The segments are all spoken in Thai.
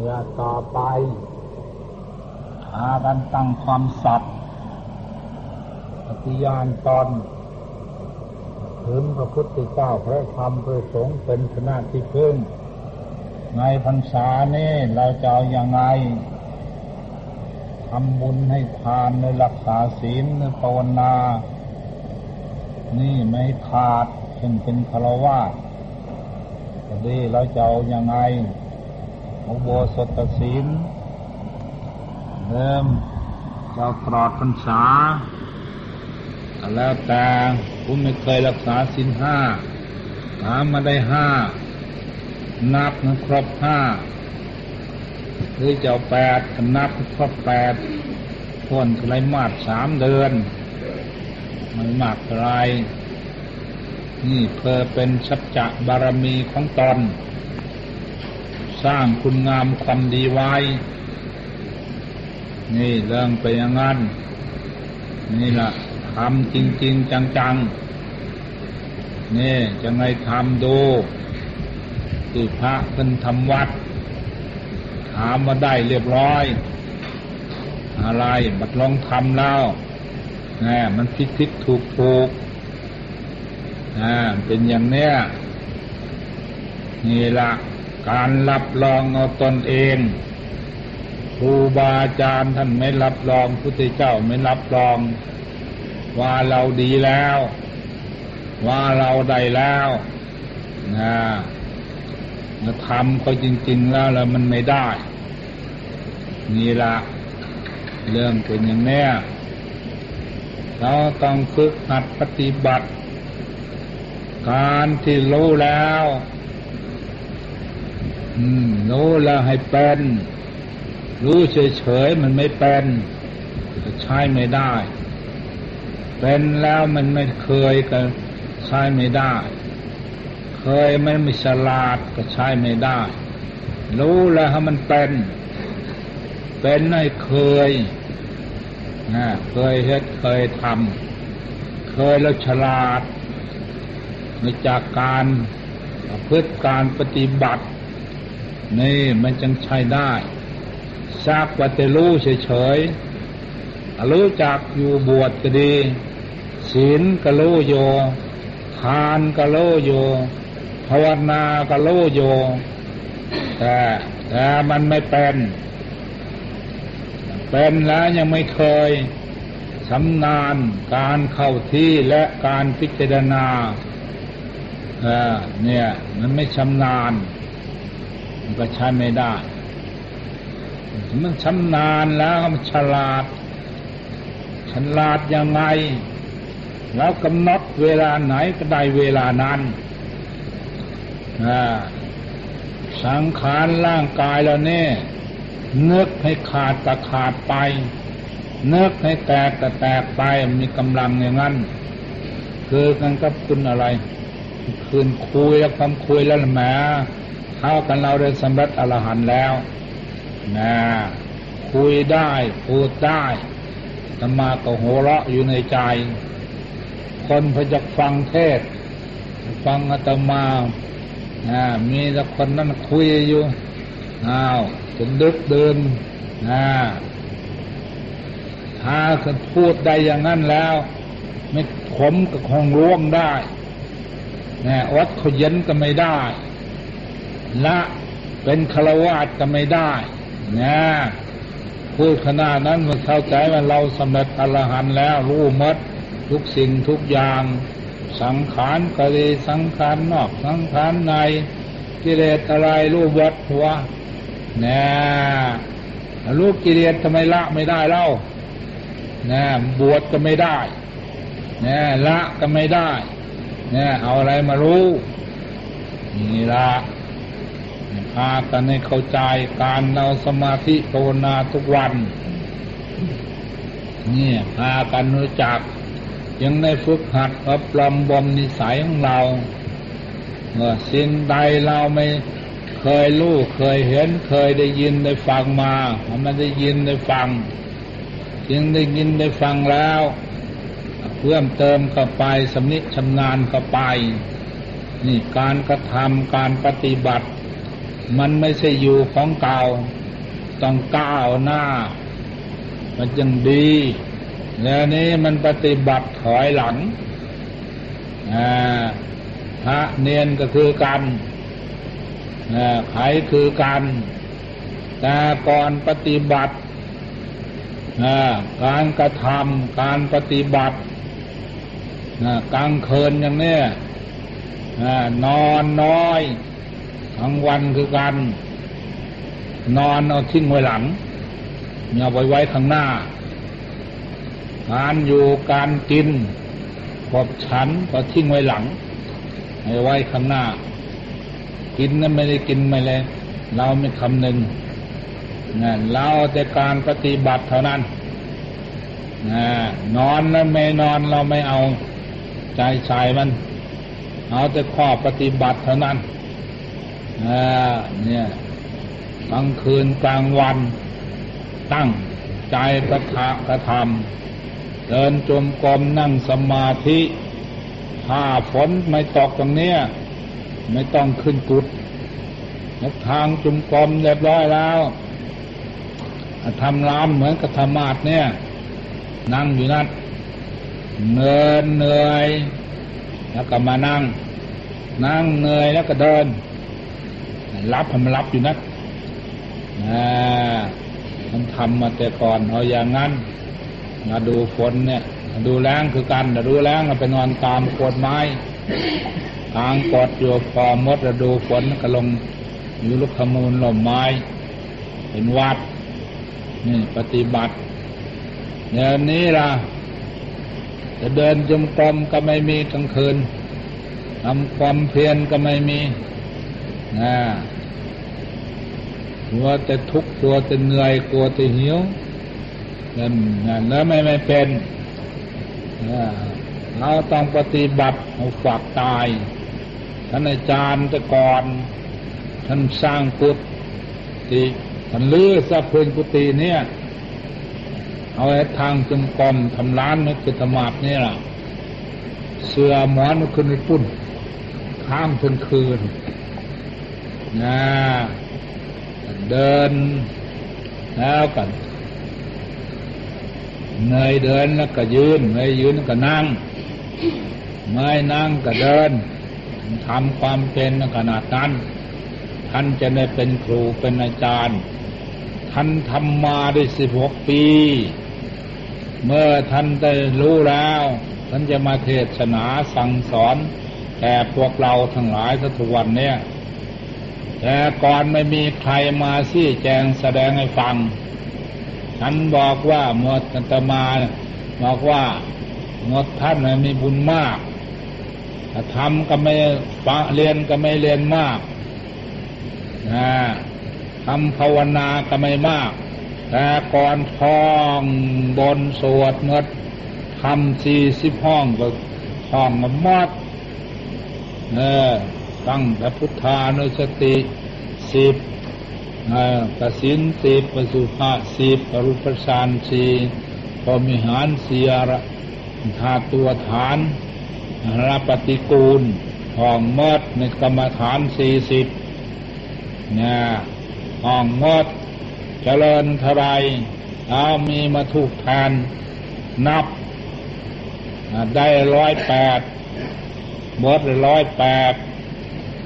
มื่อต่อไป หากันตั้งความสัตย์ปฏิญาณตนถึงพระพุทธเจ้าพระธรรมพระสงฆ์เป็นคณะที่พึ่งในพรรษานี้เราจะเอาอย่างไงทำบุญให้ทานในรักษาศีลในภาวนา นี่ไม่ขาดจึงเป็นคารวะจะดีเราจะเอาอย่างไง อุโบสถศีลเริ่มเราตลอดพรรษา แล้วแต่ผมไม่เคยรักษาศีลห้าถามมาได้ห้า นับนครบห้าหรือจะเอาแปดนับครบแปดคนไรมาดสามเดือน มันมากไรนี่เพื่อเป็นชัจจะบารมีของตน สร้างคุณงามความดีไว้ นี่เรื่องไปอย่างนั้น นี่ละทำจริง ๆ จังๆ นี่จะไงทำดูที่พระขึ้นทำวัด ถามมาได้เรียบร้อย อะไรบัดลองทำแล้วแหมมันพิดพิดถูกถูกอ่าเป็นอย่างเนี้ยนี่ละ การรับรองเอาตนเองครูบาอาจารย์ท่านไม่รับรองพุทธเจ้าไม่รับรอง ว่าเราดีแล้ว ว่าเราได้แล้วนะมาทำก็จริง ๆ แล้วแล้วมันไม่ได้ นี่ละเรื่องเป็นอย่างนี้เราต้องฝึกหัดปฏิบัติ การที่รู้แล้ว รู้แล้วให้เป็นรู้เฉยๆมันไม่เป็นจะใช้ไม่ได้ เป็นแล้วมันไม่เคยก็ใช้ไม่ได้ เคยมันไม่ฉลาดก็ใช้ไม่ได้ รู้แล้วให้มันเป็น เป็นให้เคยนะเคยเฮ็ดเคยทำเคยแล้วฉลาดในจากการพฤติการปฏิบัติ นี่มันจึงใช้ได้ทราบว่าจะรู้เฉยๆรู้จักอยู่บวชก็ดีศีลก็รู้โยทานก็รู้โยภาวนาก็รู้โยแต่แต่มันไม่เป็นเป็นแล้วยังไม่เคยสำนานการเข้าที่และการพิจารณาเนี่ยมันไม่ชำนาญ มันก็ใช้ไม่ได้ มันชำนาญแล้วมันฉลาด ฉลาดยังไง แล้วกำหนดเวลาไหนก็ได้เวลานั้นสังขารร่างกายเราเนี่ยนึกให้ขาดก็ขาดไป นึกให้แตกก็แตกไปมีกำลังอย่างนั้น คือกันกับคุณอะไร คืนคุยแล้วความคุยแล้วแหม เท่ากันเราได้สำเร็จอรหันต์แล้วนะคุยได้พูดได้ธรรมาก็โหเราะอยู่ในใจ คนพอจะฟังเทศ ฟังอาตมาอ่ามีแต่คนนั้นคุยอยู่อ้าวจนดึกเดินอ่าถ้าคนพูดได้อย่างนั้นแล้ว ไม่ขมก็คงร่วงได้นะอดขยันก็ไม่ได้ ละเป็นฆราวาสก็ไม่ได้นะพูดขนาดนั้นมันเข้าใจว่าเราสำเร็จอรหันแล้วรู้มดทุกสิ่งทุกอย่าง สังขารก็ดีสังขารนอกสังขารในกิเลสอะไรรู้วัดหัวนะรู้กิเลสทำไมละไม่ได้เล่านะบวชก็ไม่ได้นะละก็ไม่ได้นะเอาอะไรมารู้นี่ละ พากันให้เข้าใจการเราสมาธิภาวนาทุกวัน นี่พากันรู้จัก ยังได้ฝึกหัดอบรมบ่มนิสัยของเราเมื่อสิ่งใดเราไม่เคยรู้เคยเห็นเคยได้ยินได้ฟังมามันได้ยินได้ฟังจึงได้ยินได้ฟังแล้วเพิ่มเติมเข้าไปสำนิชำนาญเข้าไป นี่การกระทำการปฏิบัติ มันไม่ใช่อยู่ของเก่าต้องก้าวหน้า มันยังดี แล้วนี้มันปฏิบัติถอยหลังพระเนียนก็คือกันไขคือกันแต่ก่อนปฏิบัติการกระทำการปฏิบัติกลางคืนอย่างนี้นอนน้อย ทั้งวันคือกันนอนเอาทิ้งไว้หลังอาไว้ไว้ข้างหน้า การอยู่การกินขอบฉันก็ทิ้งไว้หลังให้ไว้ข้างหน้า กินนั้นไม่ได้กินไม่เลย เราไม่คำหนึ่งนะเราแต่การปฏิบัติเท่านั้นนะนอนนั้นไม่นอนเราไม่เอาใจใส่มัน เอาแต่ข้อปฏิบัติเท่านั้น เนี่ยกลางคืนกลางวัน ตั้งใจกระทะกระทำเดินจมกรมนั่งสมาธิถ้าฝนไม่ตกตรงเนี้ยไม่ต้องขึ้นกุดทางจุมกรมเรียบร้อยแล้วทำรามเหมือนกับธรรมาทเนี่ย นั่งอยู่นั่นเนินเหนื่อย แล้วก็มานั่ง นั่งเหนื่อยแล้วก็เดิน รับมันรับอยู่นะมันทำมาแต่ก่อนเอาอย่างนั้นมาดูฝนเนี่ยดูแรงคือกันดูแรงเราไปนอนตามโคดไม้ทางกอดอยู่พอมดราดูฝนก็ลงอยู่ลูกขมูลหลมไม้เห็นวัด นี่ปฏิบัติเดี๋ยวนี้ล่ะ จะเดินจมกรมก็ไม่มีกลางคืนทำความเพียรก็ไม่มี นะกลัวแต่ทุกข์กลัวแต่เหนื่อยกลัวแต่หิวนั่นนั่นแล้วไม่ไม่เป็นเราต้องปฏิบัติเอาฝากตาย ท่านอาจารย์แต่ก่อน ท่านสร้างกุฏิท่านลื้อสะพื้นกุฏิเนี่ย เอาไว้ทางจมกรมทำร้านนักกิตมาบนี่ล่ะ เสือหมอนขึ้นไปปุ่นข้ามคืนคืน นะเดินแล้วกันเงยเดินแล้วก็ยืนเงยยืนก็นั่งเงยนั่งก็เดินทำความเป็นขนาดนั้น ท่านจะได้เป็นครูเป็นอาจารย์ ท่านทำมาได้สิบหกปี เมื่อท่านได้รู้แล้ว ท่านจะมาเทศนาสั่งสอนแก่พวกเราทั้งหลายทุกวันเนี่ย แต่ก่อนไม่มีใครมาซี่แจงแสดงให้ฟัง ฉันบอกว่าหมดตมาบอกว่าหมดท่านมีบุญมากทำก็ไม่ฟังเรียนก็ไม่เรียนมากนะทำภาวนาก็ไม่มาก แต่ก่อนท้องบนสวดเมดทำสี่สิบห้องก็ท้องมามดเออ ตั้งพระพุทธานุสติสิบกสินสิบปสุภาสิบปรุปชานสีพอมิหารเสียระธาตัวฐานรปฏิกูลห้องมดในกรรมฐานสี่สิบเนี่ยห้องมดเจริญทรายเอามีมาถูกแทนนับ ได้ร้อยแปดมดร้อยแปด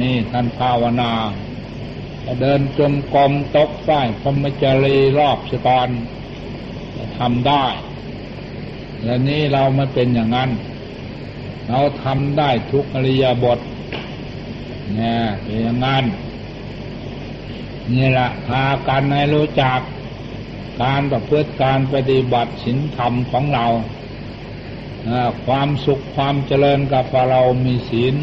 นี่ท่านภาวนาเดินจมกรมตกฝ้ายพรมจรีรอบสกรทำได้ และนี้เราไม่เป็นอย่างนั้น เราทำได้ทุกอริยบทเนี่ยเป็นอย่างนั้นนี่แหละพากันให้รู้จักการประพฤติการปฏิบัติศีลธรรมของเรา ความสุขความเจริญกับเรามีศีล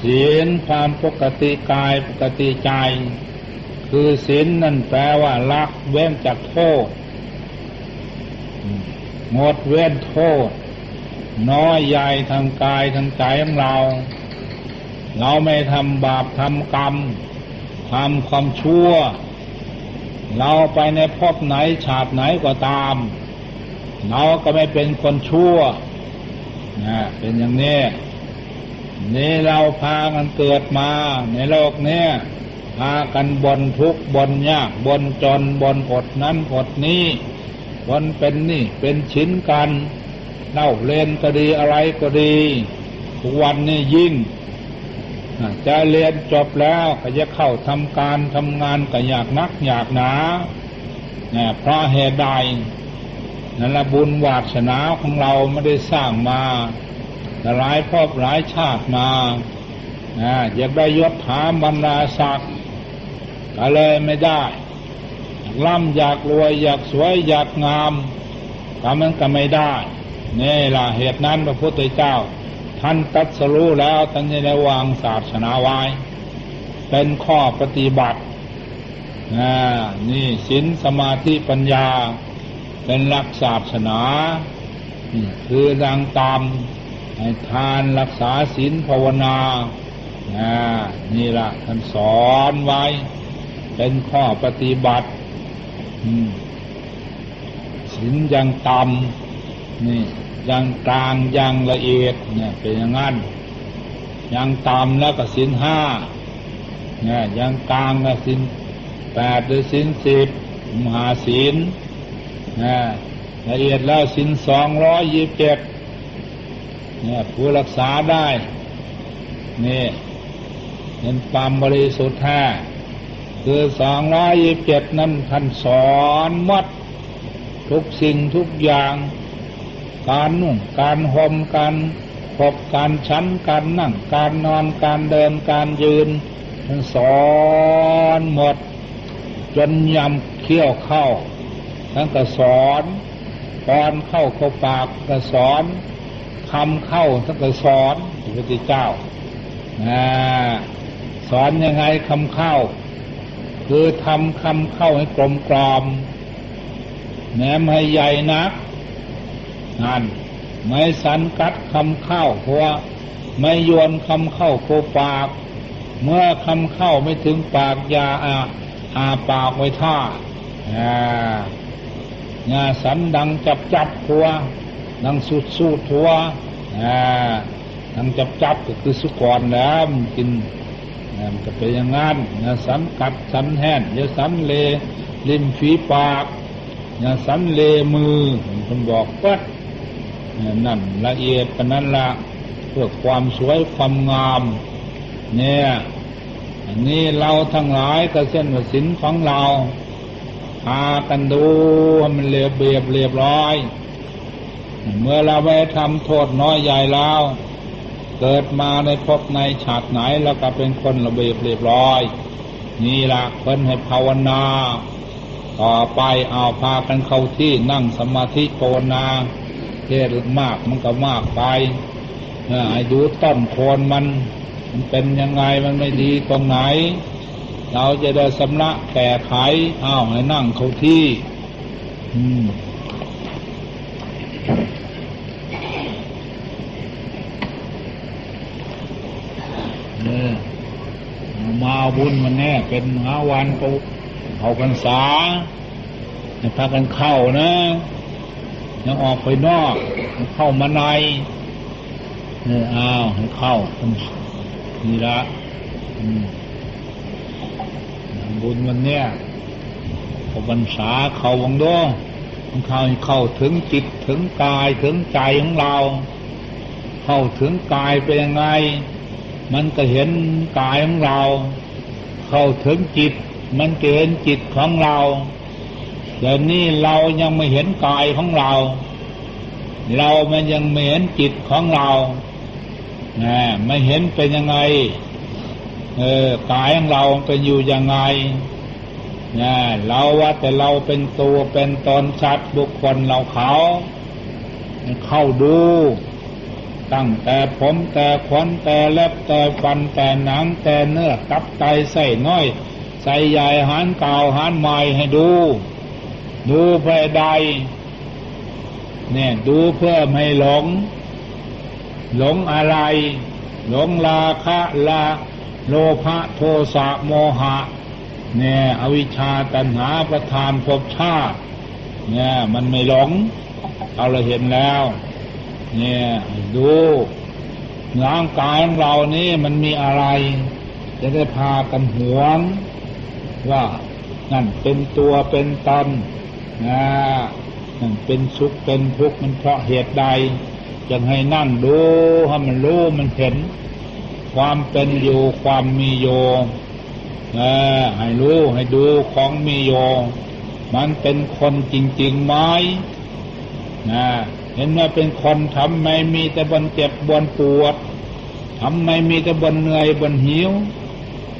ศีลความปกติกายปกติใจ คือศีลนั่นแปลว่าละเว้นจากโทษงดเว้นโทษ น้อยใหญ่ทางกายทางใจของเรา เราไม่ทำบาปทำกรรมทำความชั่ว เราไปในภพไหนฉาบไหนก็ตาม เราก็ไม่เป็นคนชั่วนะเป็นอย่างนี้ นี่เราพากันเกิดมาในโลกเนี้ยพากันบนทุกบนยากบนจนบนอดนั้นอดนี้บนเป็นนี่เป็นชิ้นกันเล่าเล่นก็ดีอะไรก็ดีทุกวันนี้ยิ่งจะเรียนจบแล้วก็จะเข้าทำการทำงานก็อยากนักอยากหนาเนี่ยเพราะเหตุใดนั่นละบุญวาสนาของเราไม่ได้สร้างมา หลายพบหลายชาติมาอยากได้ยศถาบรรดาศักดิ์ก็เลยไม่ได้ล่ำอยากรวยอยากสวยอยากงามก็มันก็ไม่ได้นี่ล่ะเหตุนั้นพระพุทธเจ้า ท่านตัดสรู้แล้วท่านจะได้วางศาสนาไว้ เป็นข้อปฏิบัตินี่ศีลสมาธิปัญญา เป็นหลักศาสนา คือดังตาม ทานรักษาศีลภาวนานี่ละท่านสอนไว้ เป็นข้อปฏิบัติศีลยังต่ำนี่ยังกลางยังละเอียดเนี่ยเป็นอย่างนั้นยังต่ำแล้วก็ศีลห้าเนี่ยยังกลางก็ศีลแปดหรือศีลสิบมหาศีลนะละเอียดแล้วศีลสองร้อยยี่สิบเจ็ด เนี่ยผู้รักษาได้ นี่เป็นความบริสุทธิ์แท้คือสองร้อยยี่สิบเจ็ดนั้นท่านสอนมด ทุกสิ่งทุกอย่าง การนุ่งการห่มการพบการชั้นการนั่ง การนอนการเดินการยืนท่านสอนหมด จนยำเคี้ยวเข้าท่านก็สอนตอนเข้าเข้าปากก็สอน คำเข้าท่านก็สอนพระพุทธเจ้าสอนยังไงคำเข้า คือทำคำเข้าให้กลมกลอมแหนมให้ใหญ่นักนั่นไม่สันกัดคำเข้าเพราะไม่โยนคำเข้าโคปาก เมื่อคำเข้าไม่ถึงปากยาอาอาปากไว้ท่าอ่างาสันดังจับจับทัว ดังสุดสูดทัวอ่าดังจับจับก็คือสุกรแล้วมันกินมันก็เป็นอย่างนั้นนะสันกัดสันแห้นอย่าสันเลริมฝีปากอย่าสันเลมือคนบอกปัดนั่นละเอียดปนั้นละเพื่อความสวยความงาม เนี่ยอันนี้เราทั้งหลายก็เส้นวสินของเราพากันดูมันเรียบเรียบเรียบร้อย เมื่อเราไปทำโทษน้อยใหญ่แล้ว เกิดมาในพบในฉากไหนแล้วก็เป็นคนระเบียบเรียบร้อย นี่ละเพิ่นให้ภาวนา ต่อไปเอาพากันเข้าที่นั่งสมาธิภาวนาเทศมากมันก็มากไปอายุต้นโคนมันมันเป็นยังไงมันไม่ดีตรงไหน เราจะได้สำลักแก่ไขอ้าวให้นั่งเข้าที่ อืมเนี่ย มาบุญมันแน่ เป็นหาวันเขาเขากันษาให้พากันเข้านะยังออกไปนอก เข้ามาในเนี่ยอ้าวให้เข้านี่ละบุญวันเนี้ยพอบรรษาเขาวังด้มันเข้าเข้าถึงจิตถึงกายถึงใจของเรา เข้าถึงกายเป็นยังไง มันก็เห็นกายของเรา เข้าถึงจิต มันเห็นจิตของเราแต่นี่เรายังไม่เห็นกายของเรา เรามันยังไม่เห็นจิตของเรานะไม่เห็นเป็นยังไงเออกายของเราเป็นอยู่ยังไงนี่ยเราว่าแต่เราเป็นตัวเป็นตนชัดบุคคลเราเขา เข้าดู ตั้งแต่ผมแต่ขนแต่เล็บแต่ฟันแต่หนังแต่เนื้อตับไตใส่น้อย ใส่ใหญ่หันเก่าหันใหม่ให้ดู ดูเพื่อใดเนี่ยดูเพื่อไม่หลง หลงอะไร หลงราคะลาโลภะโทสะโมหะเนี่ยอวิชชาตัณหาประทานภพชาติเนี่ยมันไม่หลง เอาเราเห็นแล้ว เนี่ยดูร่างกายของเรานี่มันมีอะไร จะได้พากันหวง ว่านั่นเป็นตัวเป็นตนนะนั่นเป็นสุขเป็นทุกข์มันเพราะเหตุใดจึงให้นั่งดูให้มันรู้มันเห็น ความเป็นอยู่ความมีโยเออให้รู้ให้ดูของมีโยมันเป็นคนจริงๆไหมนะ เห็นว่าเป็นคนทำไมมีแต่บนเจ็บบนปวดทำไมมีแต่บนเหนื่อยบนหิว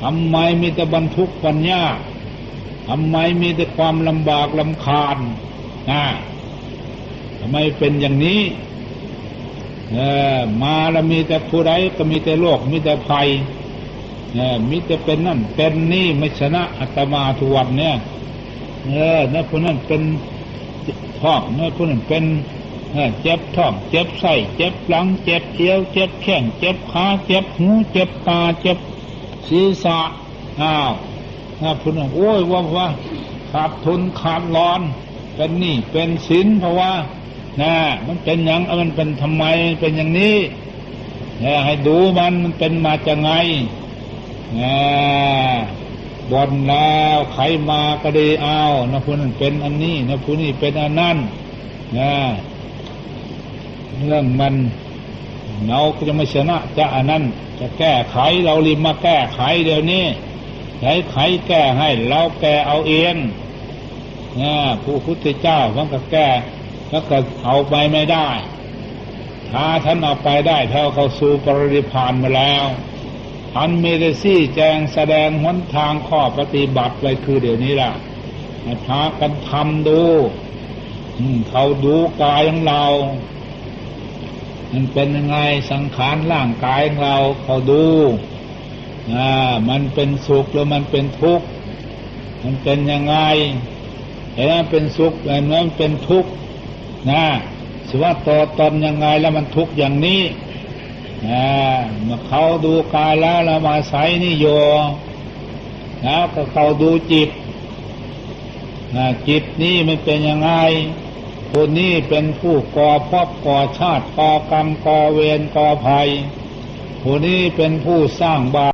ทำไมมีแต่บนทุกข์บนยากทำไมมีแต่ความลำบากลำคาญนะทำไมเป็นอย่างนี้เออมาแล้วมีแต่ผู้ใดก็มีแต่โรคมีแต่ภัยเออมีแต่เป็นนั่นเป็นนี่ไม่ชนะอัตมาทุวันเนี่ยเออนั่นผู้นั้นเป็นท้อนั่นผู้นั้นเป็น เออเจ็บท้อง เจ็บไส้เจ็บหลัง เจ็บเอวเจ็บแข้งเจ็บขาเจ็บหูเจ็บตาเจ็บศีรษะอ้าวถ้าผู้นั้นโอ้ยว่าว่าขาดทุนขาดร้อน เป็นนี้เป็นสินเพราะว่านะมันเป็นอย่างมันเป็นทำไมเป็นอย่างนี้เนี่ยให้ดูมันมันเป็นมาจากไงนะบนแล้วใครมาก็ดีเอานะผู้นั้นเป็นอันนี้นะผู้นี้เป็นอันนั้นนะ เรื่องมันเราก็จะไม่ชนะจะอันนั้น จะแก้ไขเรารีบมาแก้ไขเดี๋ยวนี้ใช้ไขแก้ให้เราแก้เอาเองนะผู้พุทธเจ้าท่านก็แก้แล้วก็เอาไปไม่ได้ถ้าท่านเอาไปได้เท่าเขาสู่ปริพานมาแล้วท่านมีแต่ซี่แจงแสดงหนทางข้อปฏิบัติไว้คือเดี๋ยวนี้ล่ะให้พากันทำดูเขาดูกายของเรา มันเป็นยังไงสังขารร่างกายเราเขาดูอ่ามันเป็นสุขหรือมันเป็นทุกข์มันเป็นยังไงเห็นมันเป็นสุขเห็นมันเป็นทุกข์นะสว่าตัวตนยังไงแล้วมันทุกข์อย่างนี้นะเมื่อเขาดูกายแล้วเรามาใส่นี่โยนะก็เขาดูจิตนะจิตนี่มันเป็นยังไง คนนี้เป็นผู้ก่อพบก่อชาติก่อกรรมก่อเวรก่อภัยผู้นี้เป็นผู้สร้างบาป